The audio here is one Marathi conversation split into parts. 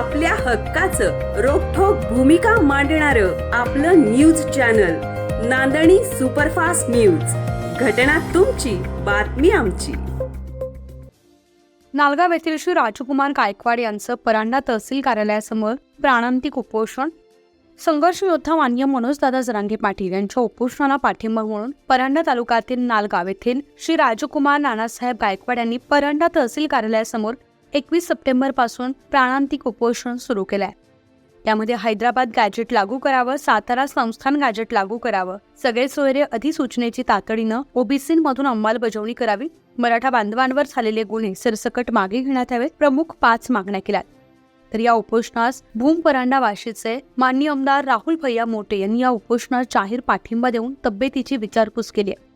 आपल्या हक्काचं रोखोक भूमिका मांडणार आपलं news channel Nandani superfast news. घटना तुमची बातमी आमची. नालगाव येथील श्री राजकुमार गायकवाड यांचं परांडा तहसील कार्यालयासमोर प्राणांतिक उपोषण. संघर्ष योद्धा मान्य मनोजदादा जरांगे पाटील यांच्या उपोषणाला पाठिंबा म्हणून परांडा तालुक्यातील नालगाव येथील श्री राजकुमार नानासाहेब गायकवाड यांनी परांडा तहसील कार्यालयासमोर एकवीस सप्टेंबरपासून प्राणांतिक उपोषण सुरू केलं आहे त्यामध्ये हैदराबाद गॅजेट लागू करावं सातारा संस्थान गॅजेट लागू करावं सगळे सोयरे अधिसूचनेची तातडीनं ओबीसीमधून अंमलबजावणी करावी मराठा बांधवांवर झालेले गुन्हे सरसकट मागे घेण्यात यावेत प्रमुख पाच मागण्या केल्या तर या उपोषणास भूम परांडा वाशीचे मान्य आमदार राहुल भैया मोटे यांनी या उपोषणास जाहीर पाठिंबा देऊन तब्येतीची विचारपूस केली आहे.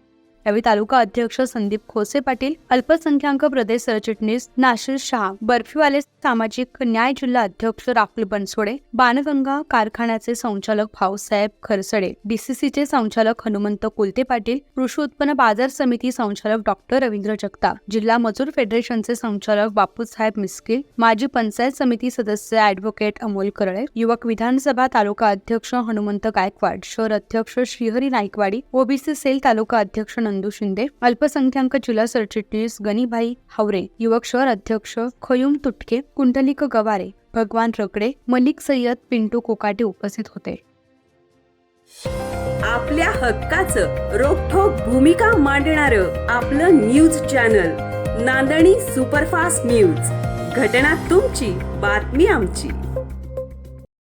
यावेळी तालुका अध्यक्ष संदीप खोसे पाटील अल्पसंख्याक प्रदेश सरचिटणीस नाशिर शहा बर्फीवाले सामाजिक न्याय जिल्हा अध्यक्ष राहुल बनसोडे बाणगंगा कारखान्याचे संचालक भाऊसाहेब खरसडे डीसीसीचे संचालक हनुमंत कुलते पाटील कृषी उत्पन्न बाजार समिती संचालक डॉक्टर रवींद्र जगताप जिल्हा मजूर फेडरेशनचे संचालक बापूसाहेब मिस्किल माजी पंचायत समिती सदस्य ॲडव्होकेट अमोल करळे युवक विधानसभा तालुका अध्यक्ष हनुमंत गायकवाड शहर अध्यक्ष श्रीहरी नाईकवाडी ओबीसी सेल तालुका अध्यक्ष नंदू शिंदे अल्पसंख्याक जिल्हा सरचिटणीस गणीभाई हावरे युवक शहर अध्यक्ष खयुम तुटके कुंडलिक गवारे भगवान रकडे मलिक सय्यद पिंटू कोकाटे उपस्थित होते. आपल्या हक्काचं रोखोक भूमिका मांडणार आपलं news channel Nandani superfast news. घटना तुमची बातमी आमची.